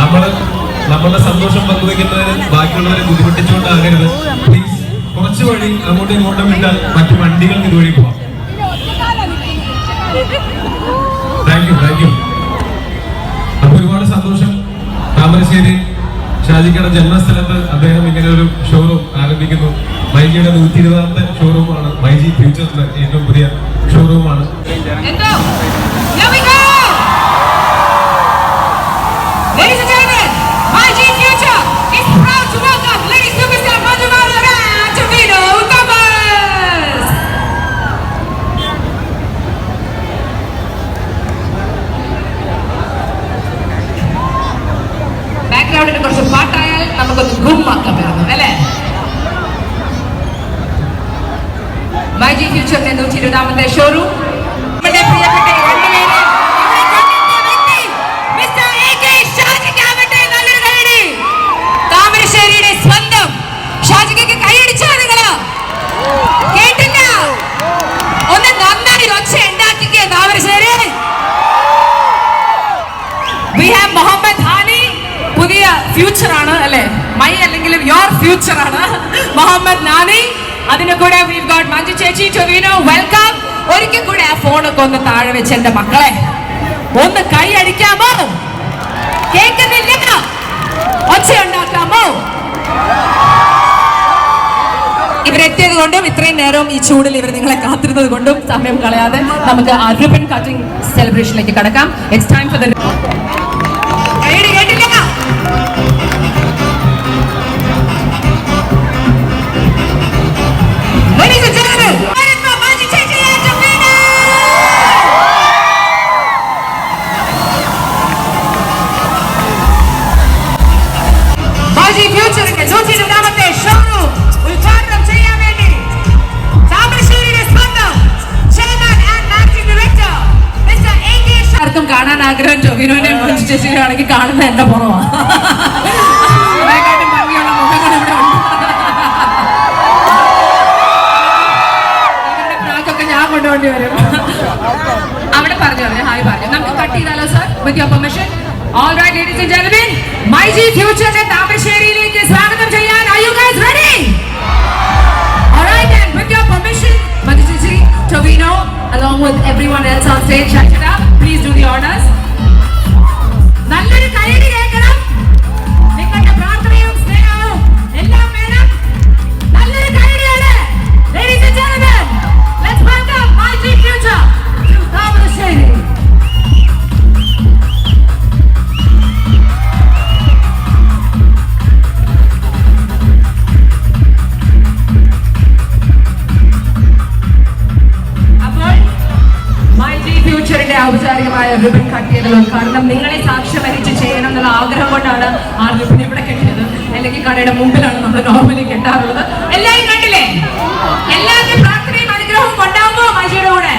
നമ്മൾ നമ്മളുടെ സന്തോഷം പങ്കുവെക്കുന്നതിന് ബാക്കിയുള്ളവരെ ബുദ്ധിമുട്ടിച്ചുകൊണ്ടാകരുത്. പ്ലീസ് കുറച്ച് വഴി അങ്ങോട്ടും ഇങ്ങോട്ടും വിട്ടാൽ മറ്റു വണ്ടികൾ ഇതുവഴി പോവാം. താങ്ക് യു താങ്ക് യു അപ്പൊ ഒരുപാട് സന്തോഷം താമരശ്ശേരി ഷാജിക്കയുടെ ജന്മസ്ഥലത്ത് അദ്ദേഹം ഇങ്ങനെ ഒരു ഷോറൂം ആരംഭിക്കുന്നു. മൈജിയുടെ നൂറ്റി ഇരുപതാമത്തെ ഷോറൂമാണ് മൈജി ഫ്യൂച്ചറിന്റെ ഏറ്റവും പുതിയ ഷോറൂമാണ് ബാക്ക്ഗ്രൗണ്ടിന് കുറച്ച് പാട്ടായാൽ നമുക്കൊന്ന് ഗുമ്മാക്കാൻ പറ്റുന്നു അല്ലേ? മൈ ജി ഫ്യൂച്ചറിന്റെ നൂറ്റി ഇരുപതാമത്തെ ഷോറൂം മുഹമ്മദ് നാനി. അതിന് കൂടെ വി ഗോട്ട് മഞ്ജു ചേച്ചി ടൊവിനോ വെൽക്കം ഒരിക്കൽ കൂടെ ആ ഫോണൊക്കെ ഒന്ന് താഴെ വെച്ച് എന്റെ മക്കളെ. ഒന്ന് കൈ അടിക്കാമോ? കേൾക്കുന്നില്ല ഒച്ച ഉണ്ടാക്കാമോ ഇവരെത്തിയത് കൊണ്ടും ഇത്രയും നേരം ഈ ചൂടിൽ ഇവർ നിങ്ങളെ കാത്തിരുന്നത് കൊണ്ടും സമയം കളയാതെ നമുക്ക് അരുപൻ കട്ടിംഗ് സെലിബ്രേഷനിലേക്ക് കടക്കാം. ഇറ്റ്സ് ടൈം ഫോർ ദ ആഗ്രഹം ടൊവിനോനെ ചേച്ചിയാണെങ്കിൽ കാണുന്ന എന്റെ പുറമാണ് ഞാൻ കൊണ്ടുപോണ്ടി വരും. അവിടെ പറഞ്ഞു പറഞ്ഞു ഹായ് പറഞ്ഞു. നമുക്ക് കട്ട് ചെയ്താലോ sir with your permission all right ladies and gentlemen my G ഫ്യൂച്ചറിന്റെ താമരശ്ശേരിയിലേക്ക് സ്വാഗതം ചെയ്യാൻ are you guys ready Alright then, with your permission, Madhuchichi, Tovino, along with everyone else on stage, Shashida, please do the honors. നല്ലൊരു കൈയടി ഔപചാരികമായ ribbon cut ചെയ്തത് ഉദ്ഘാടനം നിങ്ങളെ സാക്ഷ്യം വഹിച്ച് ചെയ്യണം എന്നുള്ള ആഗ്രഹം കൊണ്ടാണ് ആ റിബൺ ഇവിടെ കെട്ടിയത്. അല്ലെങ്കിൽ കടയുടെ മുമ്പിലാണ് നമ്മൾ നോർമലി കെട്ടാറുള്ളത്. എല്ലാവരും കണ്ടില്ലേ? എല്ലാവരുടെയും പ്രാർത്ഥനയും അനുഗ്രഹവും ഉണ്ടാവുമോ മജിയുടെ കൂടെ?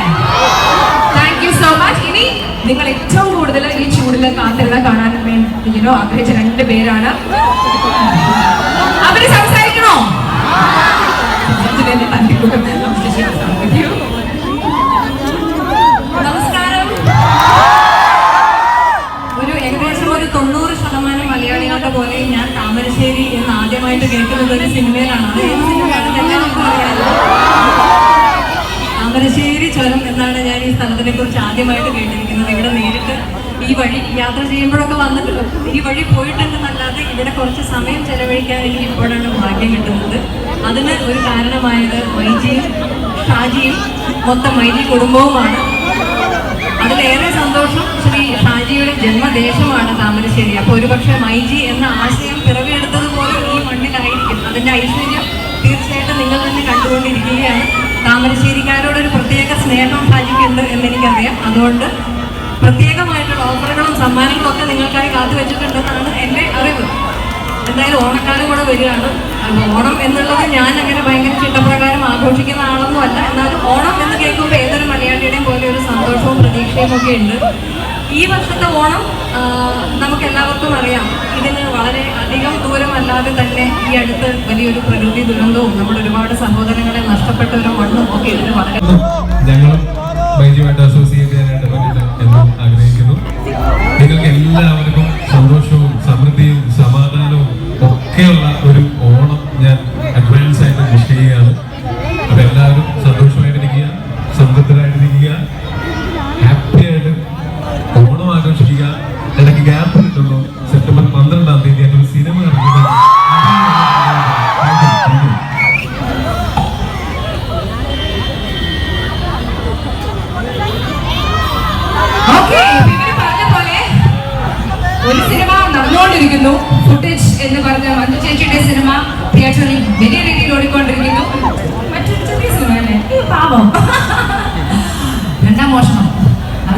താങ്ക് യു സോ മച്ച് ഇനി നിങ്ങൾ ഏറ്റവും കൂടുതൽ ഈ ചൂടിൽ കാത്തിരുന്ന കാണാൻ വേണ്ടി ആഗ്രഹിച്ച രണ്ട് പേരാണ്. സ്ഥലത്തിനെ കുറിച്ച് ആദ്യമായിട്ട് കേട്ടിരിക്കുന്നത് ഇവിടെ നേരിട്ട് ഈ വഴി യാത്ര ചെയ്യുമ്പോഴൊക്കെ വന്നിട്ട് ഈ വഴി പോയിട്ടുണ്ടെന്നല്ലാതെ ഇവിടെ കുറച്ച് സമയം ചെലവഴിക്കാൻ എനിക്ക് ഇപ്പോഴാണ് ഭാഗ്യം കിട്ടുന്നത്. അതിന് ഒരു കാരണമായത് മൈജിയും ഷാജിയും മൊത്തം മൈജി കുടുംബവുമാണ്. അതിലേറെ സന്തോഷം ശ്രീ ഷാജിയുടെ ജന്മദേശമാണ് താമരശ്ശേരി. അപ്പോൾ ഒരുപക്ഷെ മൈജി അതുകൊണ്ട് പ്രത്യേകമായിട്ടുള്ള ഓഫറുകളും സമ്മാനങ്ങളും ഒക്കെ നിങ്ങൾക്കായി കാത്തു വെച്ചിട്ടുണ്ടെന്നാണ് എന്റെ അറിവ്. എന്തായാലും ഓണക്കാലം കൂടെ വരികയാണ്. ഓണം എന്നുള്ളത് ഞാൻ അങ്ങനെ ഭയങ്കര ചിട്ടപ്രകാരം ആഘോഷിക്കുന്ന ആളൊന്നും അല്ല. എന്നാലും ഓണം എന്ന് കേൾക്കുമ്പോൾ ഏതൊരു മലയാളിയുടെയും പോലെ ഒരു സന്തോഷവും പ്രതീക്ഷയും ഒക്കെ ഉണ്ട്. ഈ വർഷത്തെ ഓണം നമുക്ക് എല്ലാവർക്കും അറിയാം. ഇതിന് വളരെ അധികം ദൂരമല്ലാതെ തന്നെ ഈ അടുത്ത് വലിയൊരു പ്രകൃതി ദുരന്തവും നമ്മൾ ഒരുപാട് സഹോദരങ്ങളെ നഷ്ടപ്പെട്ട ഒരു മണ്ണും ഒക്കെ ഇതിന് വളരെ ഞങ്ങളും la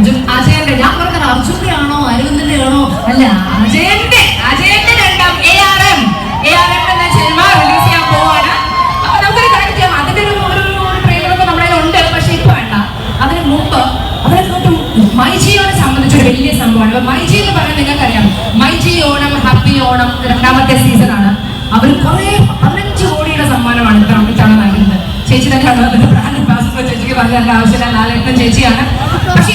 അർജുൻ അജയന്റെ ഞാൻ പറഞ്ഞത് അർജുന്റെ ആണോ അരവിന്ദന്റെ ആണോ അല്ല അജയന്റെ അജയന്റെ രണ്ടാം A R M A R M എന്ന സിനിമ റിലീസ് ചെയ്യാൻ പോവാണ്. അപ്പൊ നമുക്കൊരു കണക്ട് ചെയ്യാം. അതിന്റെ ഒരു ഒരു ഒരു നമ്മുടെ ഉണ്ട് പക്ഷെ ഇപ്പൊ വേണ്ട. അതിന് മുമ്പ് അതിനെക്കാട്ടും മൈജിയോനെ സംബന്ധിച്ചൊരു വലിയ സംഭവമാണ്. മൈജി എന്ന് പറയുന്നത് നിങ്ങൾക്കറിയാം. മൈജി ഓണം ഹാപ്പി ഓണം രണ്ടാമത്തെ സീസൺ ആണ്. അവർ കുറെ പതിനഞ്ച് കോടിയുടെ സമ്മാനമാണ് ഇത്തവണ നൽകുന്നത്. ചേച്ചി തന്നെയാണ് ചേച്ചിക്ക് പറഞ്ഞ ആവശ്യമില്ല. ചേച്ചിയാണ്. പക്ഷെ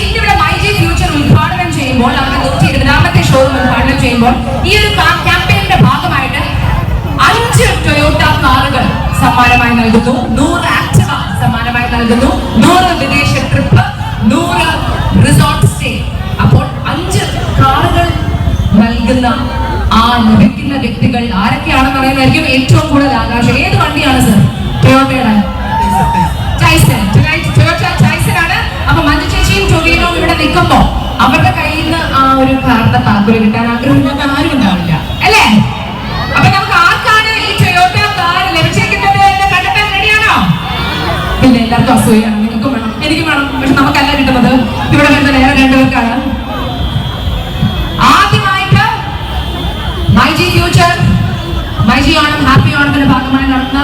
ഷോറൂം ഉദ്ഘാടനം ചെയ്യുമ്പോൾ ഈ ഒരു ക്യാമ്പയിന്റെ ഭാഗമായിട്ട് അഞ്ച് ടൊയോട്ട കാറുകൾ സമ്മാനമായി നൽകുന്നു. നൂറ് ആക്ടവ സമ്മാനമായി നൽകുന്നു. നൂറ് വിദേശ ട്രിപ്പ് നൂറ് റിസോർട്ട് സ്റ്റേ അപ്പോൾ അഞ്ച് കാറുകൾ നൽകുന്ന ആ ലഭിക്കുന്ന വ്യക്തികൾ ആരൊക്കെയാണെന്ന് പറയുന്നതായിരിക്കും ഏറ്റവും കൂടുതൽ ആകാശം ഏത് വണ്ടിയാണ് സർ? ടൊയോട്ടയുടെ കാറിന്റെ താക്കോൽ കിട്ടാൻ ആഗ്രഹമില്ലാത്ത ആരും ഉണ്ടാവില്ല. അല്ലേ? അപ്പൊ നമുക്ക് ആർക്കാണ് ഈ ടൊയോട്ട കാർ ലഭിച്ചിരിക്കുന്നത് കണ്ടെത്താൻ റെഡിയാണോ? പിന്നെ എല്ലാവർക്കും അസൂയാണ് നിങ്ങൾക്കും വേണം. എനിക്കും വേണം. പക്ഷെ നമുക്കല്ല കിട്ടുന്നത്. ഇവിടെ വരുന്ന വേറെ രണ്ടുപേർക്കാണ്. ആദ്യമായിട്ട് myG future myG Onam happy ഓണത്തിന്റെ ഭാഗമായി നടന്ന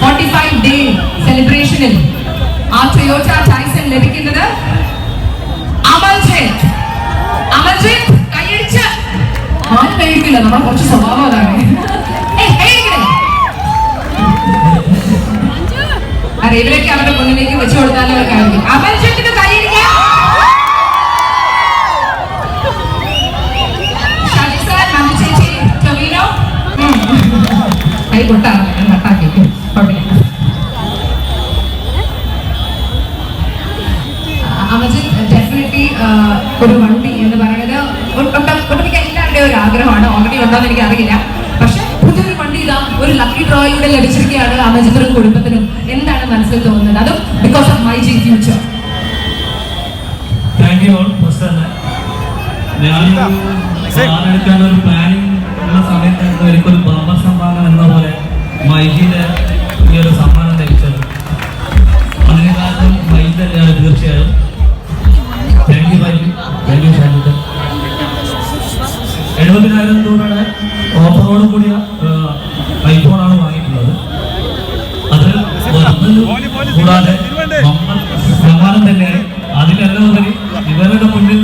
ഫോർട്ടി ഫൈവ് ഡേ സെലിബ്രേഷനിൽ ആ ടൊയോട്ട ടൈസൺ ലഭിക്കുന്നത് കൈയടിക്കില്ല നമ്മുടെ കുറച്ച് സ്വഭാവം അതാണ്. അതെ ഇവരൊക്കെ അവരുടെ മുന്നിലേക്ക് വെച്ചു കൊടുത്താലും അവർക്ക് ചേച്ചി ടൊവിനോ? ഉം. കൈ കൊട്ടാണ് നട്ടാക്കി കുഴപ്പമില്ല. അമജിൻ ഡെഫിനറ്റ്ലി ഒരു വണ്ടി എന്ന് പറയുന്നത് ഓൾറെഡി ഉണ്ടോന്ന് എനിക്ക് അറിയില്ല പക്ഷെ പുതിയൊരു വണ്ടി ഇതാ ഒരു ലക്കി ഡ്രോയിലൂടെ ലഭിച്ചിരിക്കുകയാണ് അമജിനും കുടുംബത്തിനും എന്താണ് മനസ്സിൽ തോന്നുന്നത്? അതും because of my G future thank you all first തന്നെ. ഞാനൊരു പ്ലാനിങ് ഉള്ള സമയത്തായിരുന്നു എനിക്കൊരു ബമ്പർ സമ്മാനം എന്ന പോലെ മൈജിയുടെ ഈ ഒരു സമ്മാനം ലഭിച്ചത്. അതിന് കാരണം മൈജി തന്നെയാണ് തീർച്ചയായും. Thank you thank you Shajith എഴുപതിനായിരം രൂപയുടെ ഓഫറോട് കൂടിയ ഐഫോണാണ് വാങ്ങിയിട്ടുള്ളത്. അത് കൂടാതെ സമ്മാനം തന്നെയാണ്.